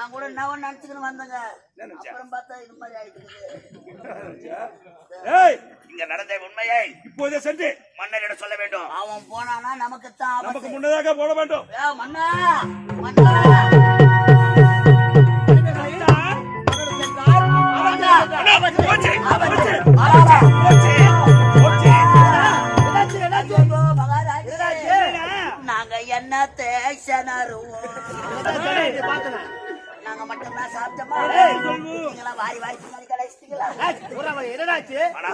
நான் கூட என்ன நினைச்சுக்கின்னு வந்தேங்க? அப்புறம் பார்த்தா இது மாதிரி ஆயிட்டு ஏய்! இங்க நடந்த உண்மையை இப்போதே சென்று. மன்னரிடம் சொல்ல வேண்டும்? அவன் போனானா நமக்கு தான் நமக்கு முன்னதாக போட வேண்டும். மன்னா! மன்னா! அண்ணா, போச்சு, போச்சு, ஆமா. போச்சு, போச்சு. ஐயோ, மகாராஜா. நாங்க என்ன தேசனருவோம் நாங்க மட்டும் தான் சாப்பிட்டோமா நீங்களா வாரி வாரி பின்னாடி கடைசிட்டீங்களா ஆனா,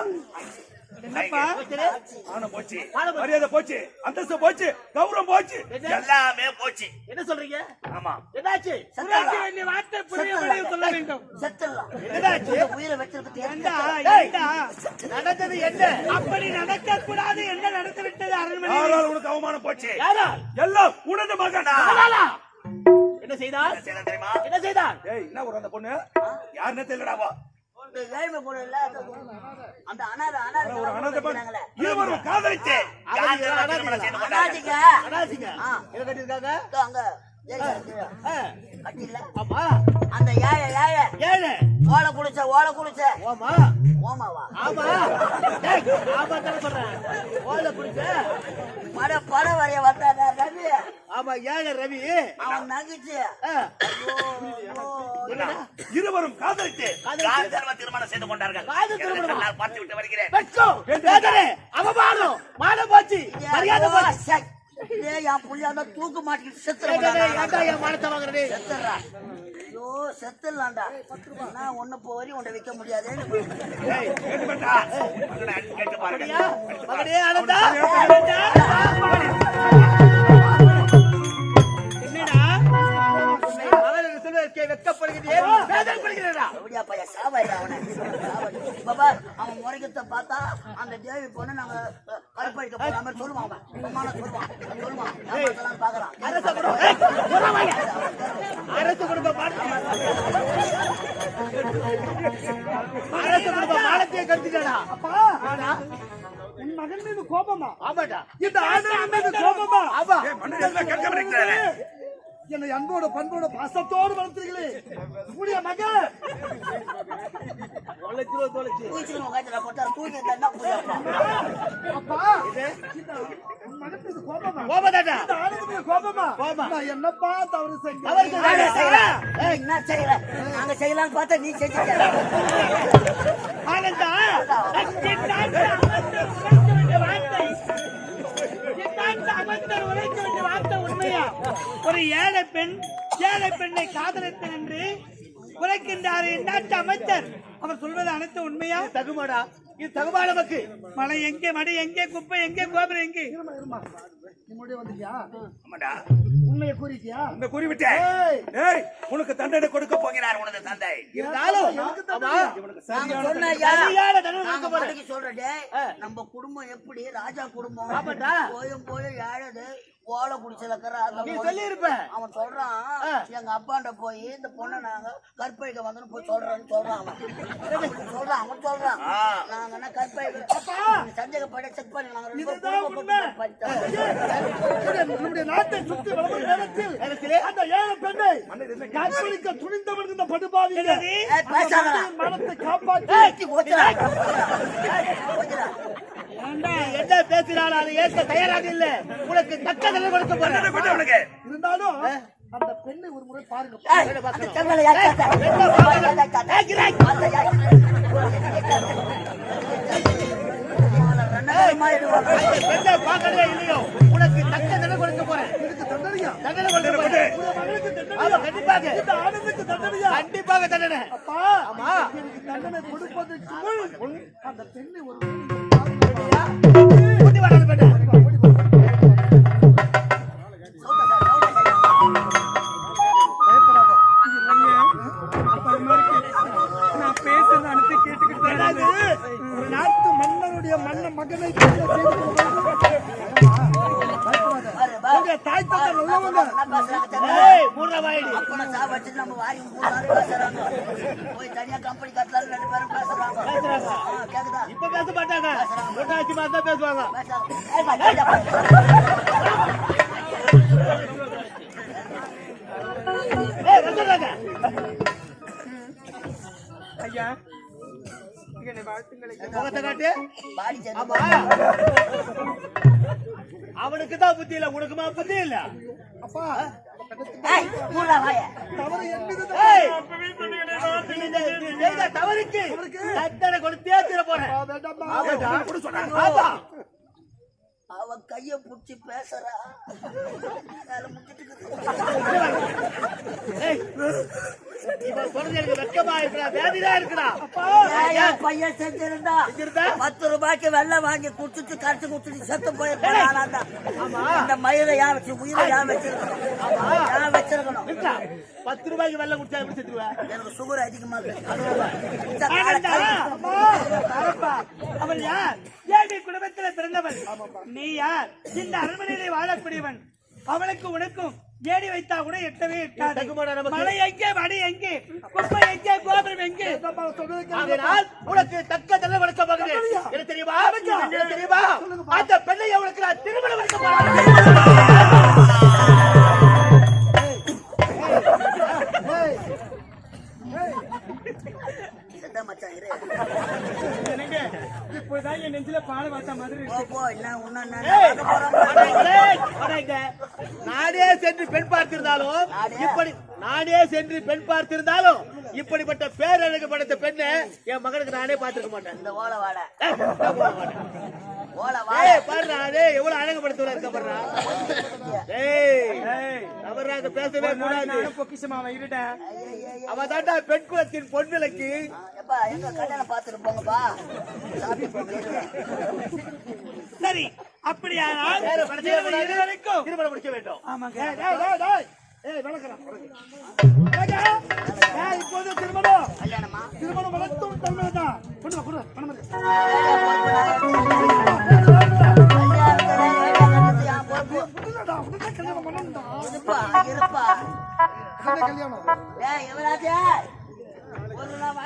ஆனா போச்சு. மரியாதை போச்சு. அந்தஸ்து போச்சு. கௌரவம் போச்சு. எல்லாமே போச்சு. என்ன சொல்றீங்க? ஆமா. என்னாச்சு? வார்த்தை புரியும்படி சொல்ல வேண்டும்? நடந்தது என்ன? அப்படி நடக்க கூடாது என்ன நடந்து விட்டது அரண்மனை யாரால் உனக்கு அவமானம் போச்சு? எல்லாம் உனது மகனா? என்ன செய்தார்? என்ன செய்யலாம் தெரியுமா? என்ன செய்தார்? ஏய் என்ன ஒரு அந்த பொண்ணு? யாருன்னு தெரியலடாவா அந்த அனாதை அனாதை. இருவரும் காதலிச்சு? அனாதைங்க அனாசிங்க ஆ. என்ன கட்டிருக்காங்க அங்க. ஆமா. அந்த ஏழை ஏழை. ஏழு. ஓலை குடிச்ச ஓலை குடிச்ச. ஓமா. ஓமாவா? ஆமா. ஆமா தானே சொல்றேன். ஓலை குடிச்ச. பட பட வரைய வந்தாங்க ரவி. ஆமா ஏழு ரவி. அவன் நகைச்சு. இருவரும் காதலிச்சு யார் தர்ம திருமணம் செய்து கொண்டார்கள். காதல் திருமணமா? பார்த்து விட்டு வருகிறேன். அவமானம் மானம் போச்சு. மரியாதை போச்சு. இதே என் புள்ளியா இருந்தா தூக்கு டேய், செத்துறா என் மானத்தை வாங்குற? செத்துறா. ஐயோ செத்துடலாம்டா. நான் ஒண்ணு போரி உன்னை விற்க? மகனே, அனந்தா? சொல்வதற்கே வெட்கப்படுகிறேன் வேதனைப்படுகிறேனா சாவாயிடா அவனை? அவன் பார்த்தா அந்த தேவி பொண்ணு நாங்க அஹ், கருப்படிக்க போற மாதிரி சொல்லுவான் அவன். சும்மான சொல்லுவான். சொல்லுவான். ஏமாத்தலாம்னு பாக்குறான் அரச குடும்பம் வாங்க. அரச குடும்பம் அரச குடும்பம் மானத்தையே கருத்திட்டாடா ஆனா உன் மகன் மீது கோபமா? ஆமாடா. இந்த ஆண்டவன் மீது கோபமா? மன்னர் எல்லாம் கேட்க என்னை அன்போட பண்போட பாசத்தோடு வளர்த்துறீங்களே உடைய மகன் கோபமா? கோபமா? என்னப்பா தவறு. நாங்க செய்யலாம். ஏய், என்ன செய்யல நாங்க செய்யலாம்னு பார்த்தா நீ உரைக்க வேண்டிய வார்த்தை. உண்மையா ஒரு ஏழை பெண் ஏழை பெண்ணை காதலித்தேன் என்று உரைக்கின்றார் இந்நாட்டு அமைச்சர். அவர் சொல்வது அனைத்து உண்மையா? தகுமாடா? இது தகுமா நமக்கு. மலை எங்கே மடி எங்கே குப்பை எங்கே கோபுரம் எங்கே? உண்மையை கூறிட்டியா? குறிவிட்டேன். உனக்கு தண்டனை கொடுக்க போகிறார் உனது தந்தை. இருந்தாலும் டேய், நம்ம குடும்பம் எப்படி? ராஜா குடும்பம். போயும் போயும் ஏழது. ஓலை சொல்லி இருப்ப அவன் சொல்றான் எங்க அப்பாண்ட போய் இந்த பொண்ணை நாங்க கற்பழிக்க வந்தோம்னு போய் சொல்றேன்னு சொல்றான் அவன். சொல்றான் அவன் சொல்றான். நாங்க என்ன கற்பழிக்க சந்தேகப்பட செக் பண்ணி நாங்க நாட்டை நேரத்திலே அந்த ஏழை பெண்ணை துணிந்தவன் இந்த பேசாதடா. மனத்தை காப்பாற்றி என்ன பேசினாலும் அதை ஏற்க தயாராக இல்ல. உனக்கு தக்க தண்டனை கொடுக்க இருந்தாலும் அந்த பெண்ணை ஒரு முறை பாருங்க. இல்லையோ? உனக்கு தக்க தண்டனை கொடுக்க போறேன். தண்டனை கொடுக்க போறேன் கண்டிப்பாக. கண்டிப்பாக தண்டனை. அப்பா ஆமா. எனக்கு தண்டனை கொடுப்பதற்கு முன் அந்த பெண்ணை ஒரு தாய் தாத்தா நல்லவங்க பாடி அவனுக்கு தான் புத்தி இல்ல உனக்குமா புத்தி இல்ல? அப்பா தவறுக்கு கொடுத்தே தீர போறேன் வேண்டாம்மா ஆமாடா, அப்படி சொன்னாங்க. ஆமா. அவ கைய புடிச்சு பேசுறா. பையன் செஞ்சிருந்தா? பத்து ரூபாய்க்கு வெள்ளம் வாங்கி குடிச்சிட்டு கரைச்சு குடிச்சிட்டு செத்து போயிருப்பான் இந்த மயிரை யார் வச்சு உயிரை யார் வச்சிருக்கணும்? யார் வச்சிருக்கணும்? பத்து ரூபாய்க்கு வெள்ளம் குடிச்சா எப்படி செத்துருவ எனக்கு சுகர் அதிகமா இருக்கு. யார்? ஏழை குடும்பத்தில் பிறந்தவள் நீ யார்? இந்த அரண்மனையிலே வாழக்கூடியவன். அவளுக்கு உனக்கும் ஏடி வைத்தா கூட எட்டவே எட்டாது? மலை எங்கே வடி எங்கே குப்பை எங்கே கோபுரம் எங்கே? உனக்கு தக்க கொடுக்க போகுது எனக்கு தெரியுமா? தெரியுமா? அந்த பெண்ணை உனக்கு நான் திருமணம் வைக்க போறேன் செத்த மச்சான் இரு என்னங்க, இப்போதான் என் நெஞ்சில பால் வாத்த மாதிரி போ. போ என்ன உன்ன. நானே சென்று பெண் பார்த்திருந்தாலும்? இப்படி நானே சென்று பெண் பார்த்திருந்தாலும் இப்படிப்பட்ட பேரழகு படைத்த பெண்ணை என் மகனுக்கு நானே பார்த்திருக்க மாட்டேன் இந்த ஓலை வாடை ஏய், பாருடா, டேய், எவ்வளவு அழகுபடுத்துவதா இருக்க பாருடா. பேசவே கூடாது. நானும் பொக்கிஷமா அவன் இருட்டேன். அவ தாண்டா பெண் குலத்தின் பொன் விளக்கு. எப்பா எங்க கல்யாணம் பார்த்துட்டு போங்கப்பா சாப்பிட்டு போங்க. சரி அப்படியானால் இருவருக்கும் திருமணம் முடிக்க வேண்டும். ஆமாங்க. டேய், டேய், டேய். ஏய், விளக்குறேன், ஏய், இப்போது திருமணம். கல்யாணமா திருமணம் வளர்த்தும் கொண்டு வா, கல்யாணம் ஒரு நாள்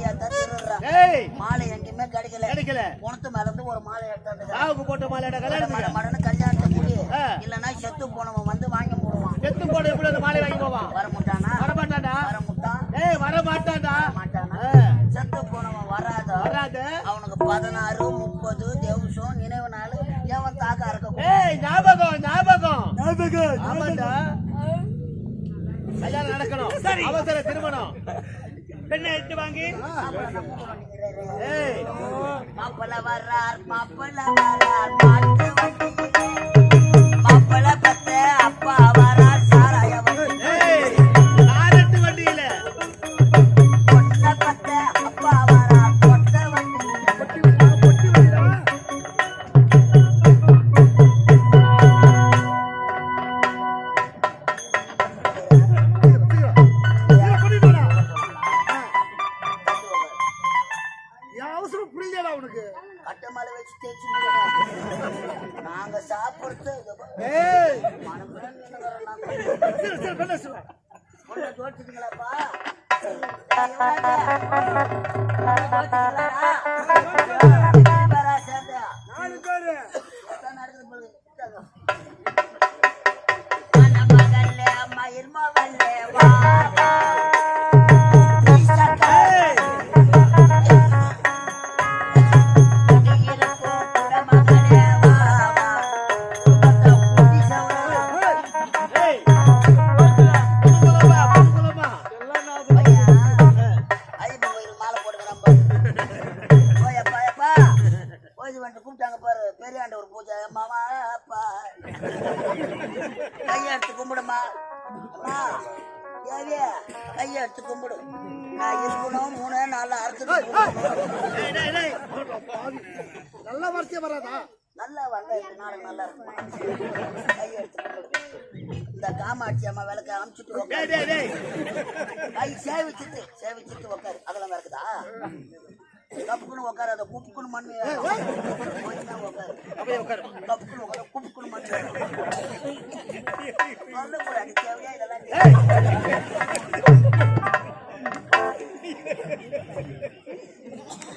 திருடுறான் டேய், மாலை எங்கேயுமே கிடைக்கல கிடைக்கல. குணத்து மேல இருந்து ஒரு மாலை எடுத்தாந்து சாவுக்கு போட்ட மாலையாடா மட கல்யாணத்துக்கு? மடன்னு கல்யாணத்தை முடி. இல்லைன்னா செத்து போனவன் வந்து வாங்கி போடுவான் செத்து போன எப்படி அந்த மாலை வாங்கி போவான்? வர முட்டானா வரமாட்டான்டா. வர முட்டான் வரமாட்டான்டா. மாட்டானா செத்து போனவன் வராத வராது. அவனுக்கு பதினாறு முப்பது தேவசம் நினைவு நாள் எவன் தாக்க இருக்க ஏய், ஞாபகம், ஞாபகம். ஞாபகம், ஆமாண்டா. கல்யாணம் நடக்கணும் சரி. அவசர திருமணம் பெண்ணை எடுத்து வாங்கி. ஏய். வர்றார் மாப்பிள்ள வர்றார் மாட்டு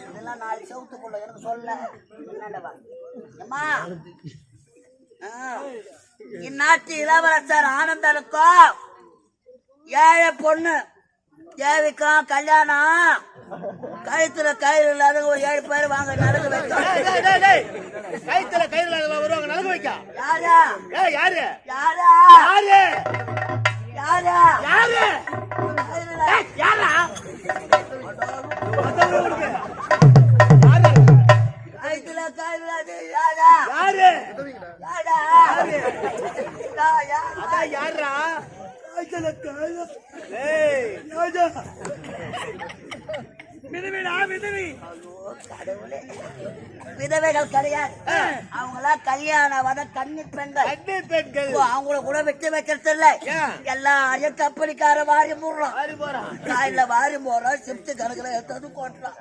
இதெல்லாம் நாலு செவத்துக்குள்ள எனக்கு சொல்ல. என்னடவா அம்மா. இந்நாட்டு இளவரசர் ஆனந்தனுக்கும் ஏழை பொண்ணு தேவிக்கும் கல்யாணம். கழுத்துல கயிறு இல்லாத ஒரு ஏழு பேர் வாங்க நடந்து. கைத்துல அதெல்லாம் வருவாங்க நலங்கு வைக்க. யாரா? யாரு? யாரா? யாரு? யாரா? யாரு? கயிறு கயிறு யாரா யாரு யாரா விதவிடா விதவி. விதவைகள் கிடையாது. அவங்களாம் கல்யாணம் வத கன்னி பெண்கள். பெண்கள். அவங்கள கூட விட்டு வைக்கிறது இல்ல? எல்லாரையும் கம்பெனிக்கார வாரி போடுறோம் காயில வாரி போடுறோம் சிப்ட் கணக்குல எடுத்தது கொட்டுறோம்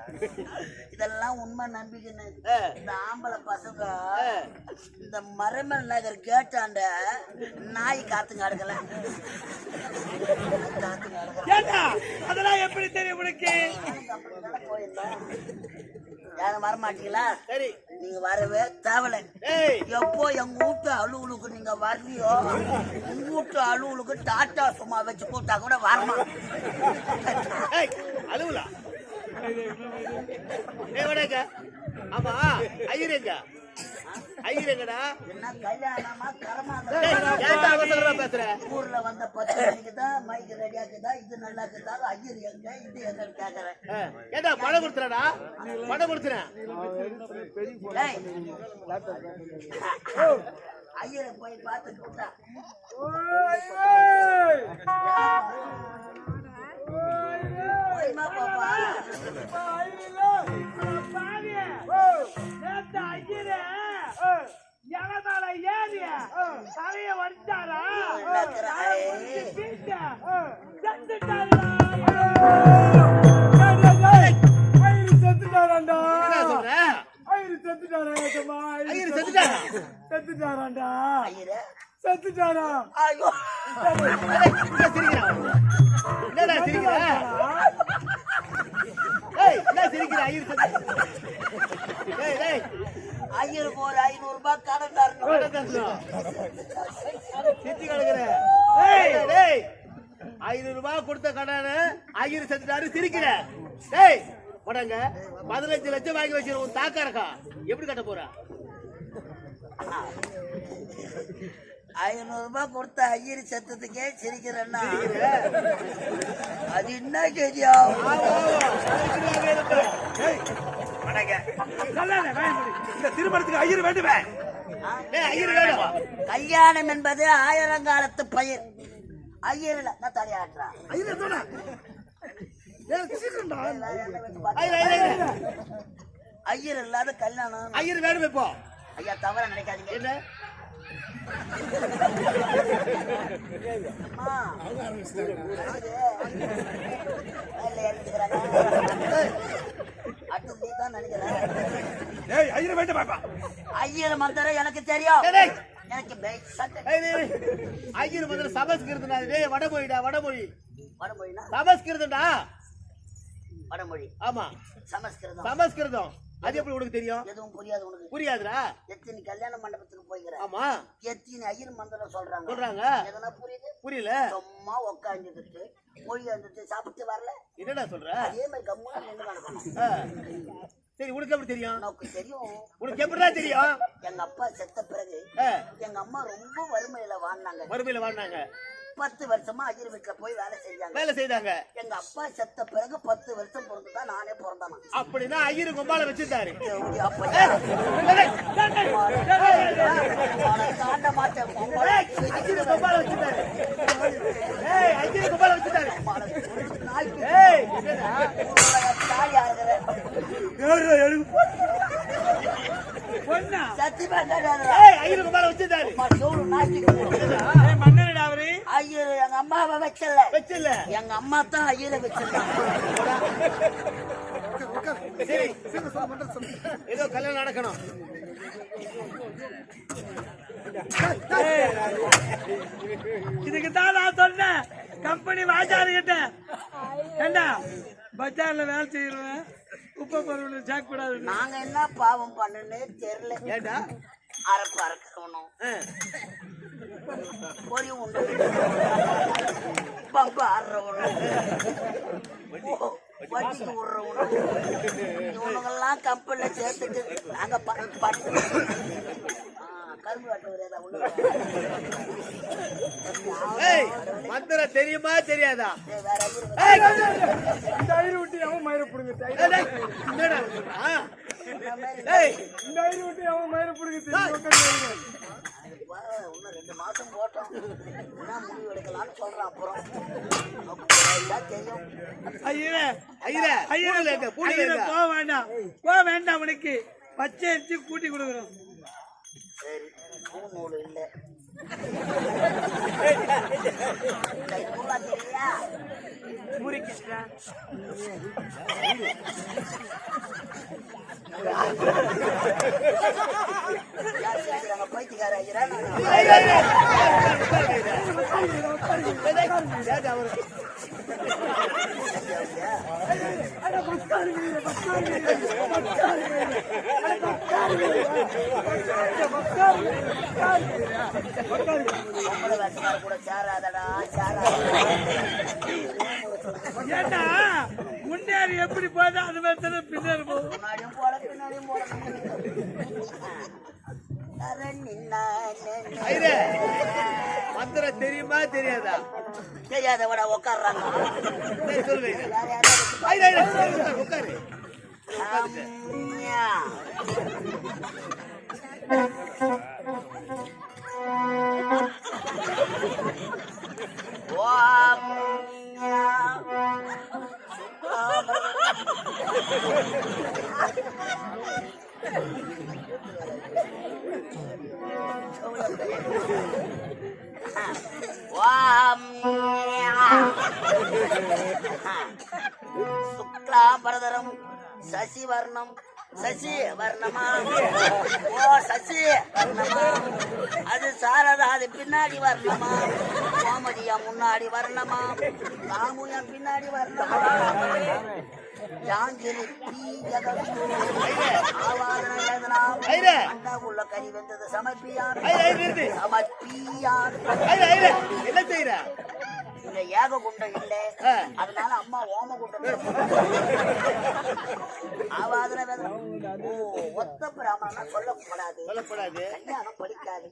இதெல்லாம் உண்மை நம்பிக்கை ஆ. இந்த ஆம்பளை பசங்க இந்த மரமல் நகர் கேட்டாண்ட நாய் காத்துங்க அடுக்கல. காத்துங்க அடுக்கல. அதெல்லாம் எப்படி தெரியும் உனக்கு? யாரும் வர மாட்டீங்களா சரி. நீங்க வரவே தேவலை ஏய். எப்போ எங்க வீட்டு அலுவலுக்கு நீங்க வரலையோ உங்க வீட்டு அலுவலுக்கு டாட்டா சும்மா வச்சு கூட்டா கூட வரமா? வடங்க. ஆமா ஐயருங்க ஐயருங்கடா. என்ன கல்யாணமா கரமா பேசுற? ஊர்ல வந்த பத்து மணிக்கு தான் மைக் ரெடியா இருக்குதா இது நல்லா இருக்குதா ஐயர் எங்க இது எங்கன்னு கேக்குறேன். ஏ, ஏன்டா பணம் கொடுத்துறடா? பணம் கொடுத்துறேன். ஐயரை போய் பார்த்து கூட்டா போய்மா பாப்பா. பாவியே நேத்து ஐயரே. எகதால ஏறி தலைய ஐயரு செத்துட்டாராண்டா செத்துட்டாராண்டா செத்துட்டாரா என்னடா சிரிக்கிற ஏய் என்ன சிரிக்கிற ஐயர் செத்து ஏய் டேய் ஐயருக்கு ஒரு ஐநூறு ரூபாய் கடன் தரணும் பணம் தரணும். சித்தி கிடக்குற ஏய்! டேய் ஐநூறு ரூபாய் கொடுத்த கடனை ஐயர் செத்துட்டாரு சிரிக்கிற. டேய் போடாங்க பதினஞ்சு லட்சம் வாங்கி வச்சிருக்க உன் தாக்கா இருக்கா எப்படி கட்ட போற? ஐநூறு ரூபாய் கொடுத்த ஐயர் செத்ததுக்கே சிரிக்கிறேன்னா. அது என்ன பயன்படி இந்த திருமணத்துக்கு ஐயர் வேண்டுமே. கல்யாணம் என்பது ஆயிரங்காலத்து பயிர். ஐயர் இல்ல நான் தலையாட்டுறான் ஐயரு இல்லாத கல்யாணம். ஐயர் வேணும் இப்போ ஐயா தவற நினைக்காதீங்க. என்ன. அடுத்து நீ தான் நினைக்கிறேன் ஏய் ஐயர் வேண்டும் பாப்பா. ஐயர் மந்திரம் எனக்கு தெரியும். எனக்கு. ஐயர் முதல்ல சமஸ்கிருதம் டேய் வடமொழிடா வடமொழி. வடமொழினா? சமஸ்கிருதம்டா வடமொழி. ஆமா. சமஸ்கிருதம். சமஸ்கிருதம். அது எப்படி உனக்கு தெரியும்? எதுவும் புரியாது உனக்கு. புரியாதுடா. எத்தனை கல்யாண மண்டபத்துக்கு போய்க்கிறேன். ஆமா. எத்தனை ஐயர் மந்திரம் சொல்றாங்க. சொல்றாங்க. எதனா புரியுது? புரியல. சும்மா உட்காந்துக்கிட்டு மொழி வந்துட்டு சாப்பிட்டு வரல. என்னடா சொல்ற? அதே மாதிரி கம்முன்னு நின்று நடக்கணும். சரி உனக்கு எப்படி தெரியும்? எனக்கு தெரியும். உனக்கு எப்படிடா தெரியும்? எங்க அப்பா செத்த பிறகு எங்க அம்மா ரொம்ப வறுமையில வாழ்ந்தாங்க. மறுமையில வாழ்ந்தாங்க. பத்து வருஷமா ஐயர் வீட்டுல போய் வேலை செஞ்சாங்க வேலை செய்தாங்க எங்க அப்பா செத்த பிறகு பத்து வருஷம் பிறந்துதான் நானே பிறந்தானா அப்படின்னா ஐயரு கும்பால வச்சிருந்தாரு சத்தியமா ஐயரு கும்பால வச்சிருந்தாரு ஐயர் எங்க அம்மாவை வைக்கல. வச்சில்ல எங்க அம்மா தான் ஐயரை வச்சிருக்காங்க. சரி ஏதோ கல்யாணம் நடக்கணும். இதுக்கு தான் நான் சொன்னேன். கம்பெனி வாஜாரு கிட்ட ஏண்டா பஜார்ல வேலை செய்யறவன் உப்பை பருவம் சேர்க்க கூடாது நாங்க என்ன பாவம் பண்ணுன்னே தெரியல. ஏண்டா? அரைப்பு அரைக்கணும். பம்பு ஆடுறவனும் வட்டிக்கு விடுறவனும் இவனுங்கெல்லாம் கம்பெனில சேர்த்துட்டு நாங்கள் ப- பட்டு மந்திரம் தெரியுமா தெரியாதா? ஐயர் விட்டு அவன் மயிரை புடுங்க விட்டு அவன் மயிரை புடுங்க இன்னும் ரெண்டு மாசம் போட்டோம் என்ன முடிவு எடுக்கலாம்னு சொல்றான் அப்புறம் தெரியும் போக வேண்டாம். போக வேண்டாம் உனக்கு பச்சை அரிசி கூட்டி கொடுக்குறோம். சரி பூநூல் இல்லை தெரியா யார் கூட சேராதடா சேராத ஏண்டா? முன்னேறி எப்படி போதா அது மாதிரி தானே பின்னாடி போகும் மந்திரம் தெரியுமா தெரியாதா? வச்சு ஐயரே, ஐயரே, உட்காரு, உட்காரு அம்மியா. ஓ சசிவர்ணம் சசி வர்ணமா? ஓ சசி வர்ணமா? அது சாரதா அது பின்னாடி வரணுமா? கோமதியா முன்னாடி வரணுமா? ராமுயா பின்னாடி வரணுமா? ஜாங்கிரி தீ ஜகத்து ஆவாதன வேதனா ஐயரே. அண்டா உள்ள கறி வெந்தது ஐயரே, என்ன செய்யற இந்த ஏக குண்டம் இல்ல. அதனால அம்மா ஓம குண்டம் ஓ ஒத்த பிராமணனா சொல்லக்கூடாது. சொல்லக்கூடாது. கல்யாணம் படிக்காது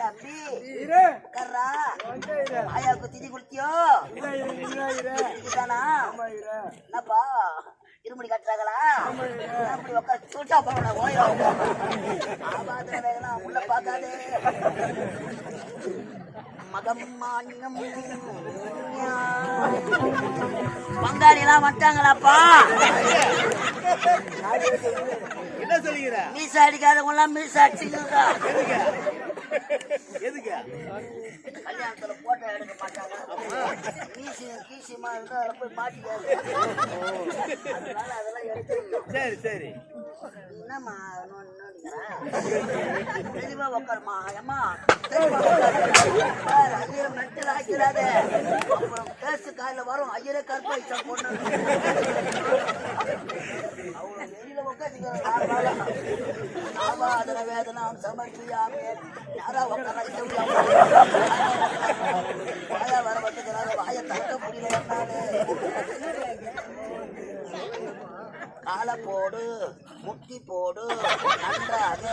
தம்பி ஐயரே, உட்கார்றா. ஆயாவுக்கு திதி குடுத்தியோ? ஐயரே. என்னப்பா? இருமுடி கட்டுறாங்களா? அப்படி உட்கார சூட்டா வேதனா உள்ள பார்க்காதே. மகம் மாநிலம். பங்காளி எல்லாம் வந்துட்டாங்களாப்பா? என்ன சொல்லுகிற? மீச அடிக்காதவங்க எல்லாம் மீச அடிச்சுக்கிறா எதுக்கு? கல்யாணத்துல போட்டோ எடுக்க மாட்டாங்க. மீசி கீசியமா இருந்தா அதில் போய் மாட்டிக்காது. அதனால அதெல்லாம் சரி சரி. என்னம்மா? தெளிவா உட்காருமா உட்காரு ஐயரை மென்டல் ஆக்கிறாத அப்புறம் கேசு காலைல வரும். ஐயரே கற்பழிச்சா பொண்ணு. ஆபாதன வேதனாம் சமர்ப்பியாமே யாரா வாயா வர வந்துக்கிறாங்க வாயை திறக்க முடியல என்னாலே போடு முட்டி போடு நன்றாக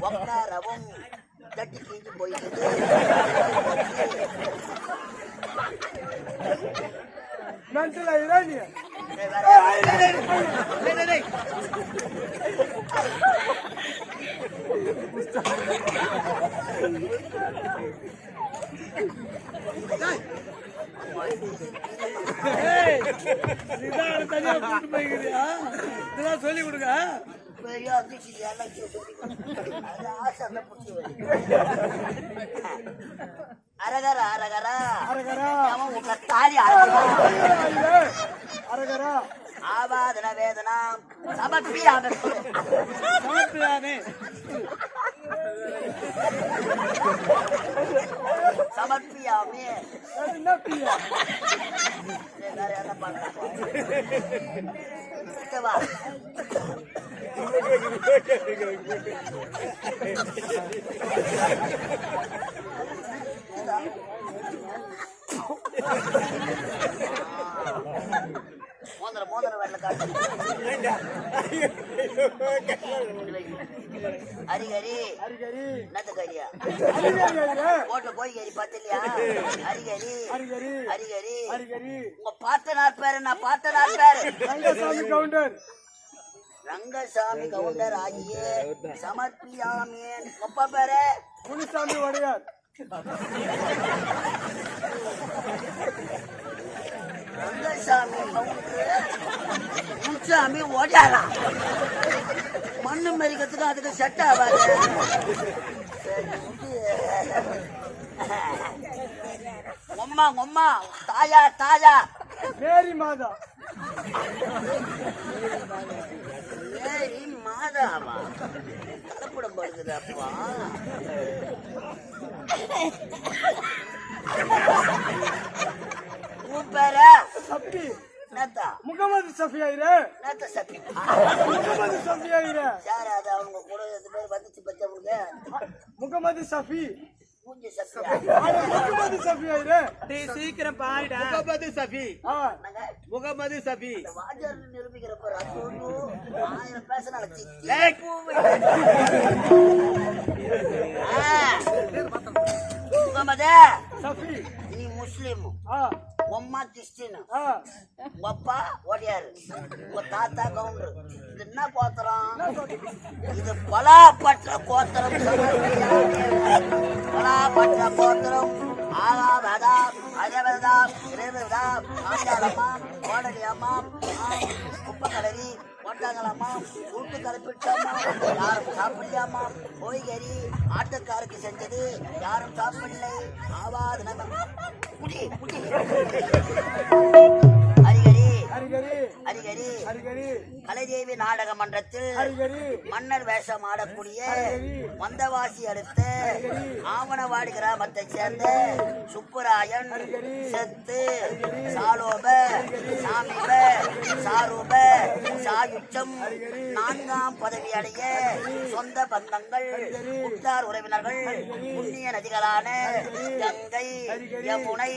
உட்காரவும் தட்டி கீஞ்சு போயிட்டு மென்டல் ஆயிரா இதெல்லாம் சொல்லி கொடுங்க பெரிய அதிர்ச்சி ஆசை அரகரா அரகரா அரகரா உங்க தாலி அரகரா அரகரா ஆவாதன வேதனா. சமர்ப்பி சமர்ப்பிதானே சமர்ப்பியாமே. என்ன பிரியா வா மோதிர மோதிர வரல காட்டு ஹரி ஹரி. ஹரிகரி என்னத்த கரியா ஹரிகரி ஆயிரே கோட்ல போய் கறி பார்த்தில்லையா ஹரி ஹரி. ஹரிகரி ஹரி ஹரி. ஹரிகரி உங்க பார்த்தனார் பேரு நான் பார்த்தனார் பேரு. ரங்கசாமி கவுண்டர். ரங்கசாமி கவுண்டர் ஆகிய சமர்ப்பியாமேன். ஒப்ப பேரு? முனிசாமி வடையார். ரங்கசாமி கவுண்டர் முன்சாமி ஓடியாரா? மண்ணு மெரிக்கிறதுக்கு அதுக்கு செட் ஆகாது. உம்மா உம்மா தாயா தாயா. மேரி மாதா. மாதாவா? கலப்படம் உன் பேரா சப்பி. என்னத்தா? முகமது சஃபி ஆயிரே. என்னத்த சப்பி முகமது சஃபி ஆயிரே. யார் அது அவங்க கூட ரெண்டு பேர் வந்துச்சு பச்சை உங்களுக்கு முகமது சஃபி. முகமது சஃபி ஆயிரே. டேய் சீக்கிரம் பாருடா முகமது சஃபி. முகமது சஃபி. வாஜர் நிரூபிக்கிறப்ப அது ஒண்ணு. ஆயிரம் பேசினால. முகமதே. சஃபி. நீ முஸ்லீம். ஆ. உம்மா கிறிஸ்டின் உங்க அப்பா ஓடியாரு உங்க தாத்தா கவுண்டர் இது என்ன கோத்திரம் இது பலாப்பற்ற கோத்திரம் பலாப்பற்ற கோத்திரம் ஆகாபதா அஜபதா இரேபதா ஆண்டாளம்மா கோடலியம்மா குப்பக்கலரி கொட்டாங்களாம்மா கூட்டு கலப்பிட்டாமா யாரும் சாப்பிடலையாமா கோய்கறி ஆட்டக்காருக்கு செஞ்சது யாரும் சாப்பிடலை. ஆவாது ஹரிஹரி ஹரிகரி கலைதேவி நாடக மன்றத்தில் மன்னர் வேஷம் ஆடக்கூடிய. வந்தவாசி அடுத்த ஆவணவாடி கிராமத்தை சேர்ந்த சுப்புராயன். செத்து சாலோப சாமிப சாரூப சாயுச்சம் நான்காம் பதவி அடைய சொந்த பந்தங்கள் உற்றார் உறவினர்கள் புண்ணிய நதிகளான கங்கை யமுனை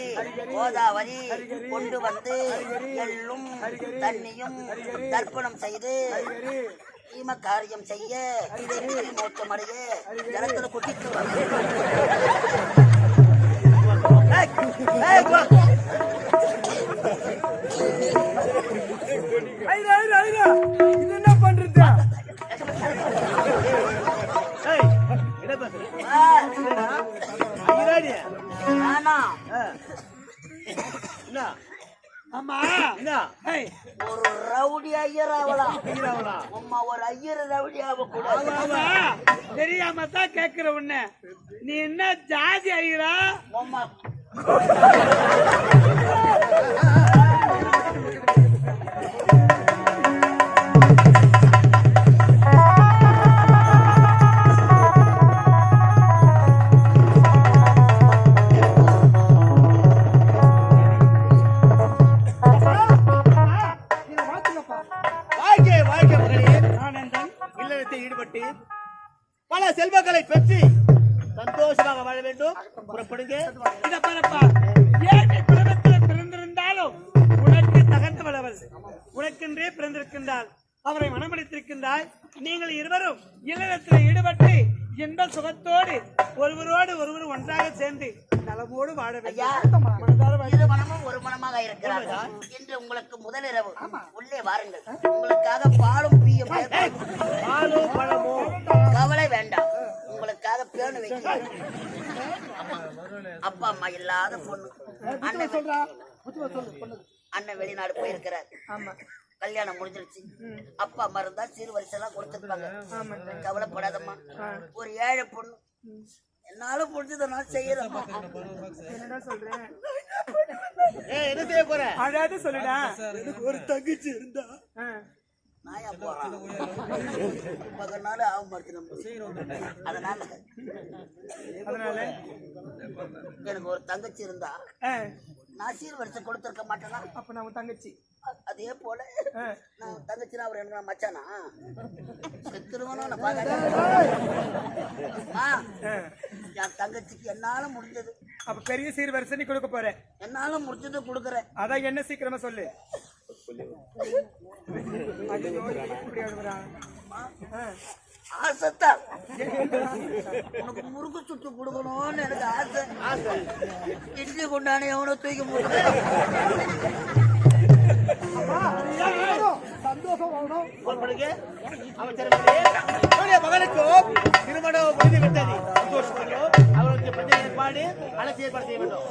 கோதாவரி கொண்டு வந்து எள்ளும் தண்ணியும் தர்ப்பணம் செய்து தீம காரியம் செய்ய வெற்றி மோட்சம் அடைய இது என்ன பண்றது ஏய், என்ன பேசுற? என்ன? ஆமா ஒரு ரவுடி ஐயர் ஆகலாம் அம்மா ஒரு ஐயர் ரவுடி ஆக கூடாது தெரியாம தான் கேக்குற உன்ன நீ என்ன ஜாதி ஐயரா அம்மா நலமோடு வாழ வேண்டும். மனமும் ஒரு மனமாக சுகமாக இருக்கிறார் இன்று உங்களுக்கு முதலிரவு உள்ளே வாருங்கள். உங்களுக்காக பாலும் பீயும் பாலும் பழமும் கவலை வேண்டாம். உங்களுக்காக பேணு வைக்கிறேன். அப்பா அம்மா இல்லாத பொண்ணு. அண்ணன் அண்ணன் வெளிநாடு போயிருக்கிறார். கல்யாணம் முடிஞ்சிருச்சு. அப்பா அம்மா இருந்தா சீர் வரிசெல்லாம் கொடுத்துருப்பாங்க. கவலைப்படாதம்மா. ஒரு ஏழை பொண்ணு. என்னால முடிஞ்சதை நான் செய்யறேம்மா என்னடா சொல்றேன் ஏய் என்ன செய்ய போற? அழாத சொல்லுடா. எனக்கு ஒரு தங்கச்சி இருந்தா. நாயா போறான். பகனால ஆக மாட்டேன் அதனால. அதனால? எனக்கு ஒரு தங்கச்சி இருந்தா நான் சீர் வரிசை கொடுத்துருக்க மாட்டேனா? அப்ப நான் உன் தங்கச்சி. அதே போல. நான் தங்கச்சினா அவர் என்ன மச்சானா? செத்துருவனும் நான் பார்க்க அம்மா, ஆ. என் தங்கச்சிக்கு என்னால முடிஞ்சது. அப்ப பெரிய சீர் வரிசை நீ கொடுக்க போற. என்னால முடிஞ்சதை கொடுக்குறேன். அதான் என்ன சீக்கிரமா சொல்லு. இப்படி. ஆசைத்தான் உனக்கு முறுக்கு சுட்டு கொடுக்கணும்னு எனக்கு ஆசை. ஆசை இட்லி கொண்டானே எவனோ தூக்கி முறுக்கு. சந்தோஷம் திருமணம் முடிந்து விட்டது. அவருக்கு பஞ்ச ஏற்பாடு ஏற்பாடு செய்ய வேண்டும்.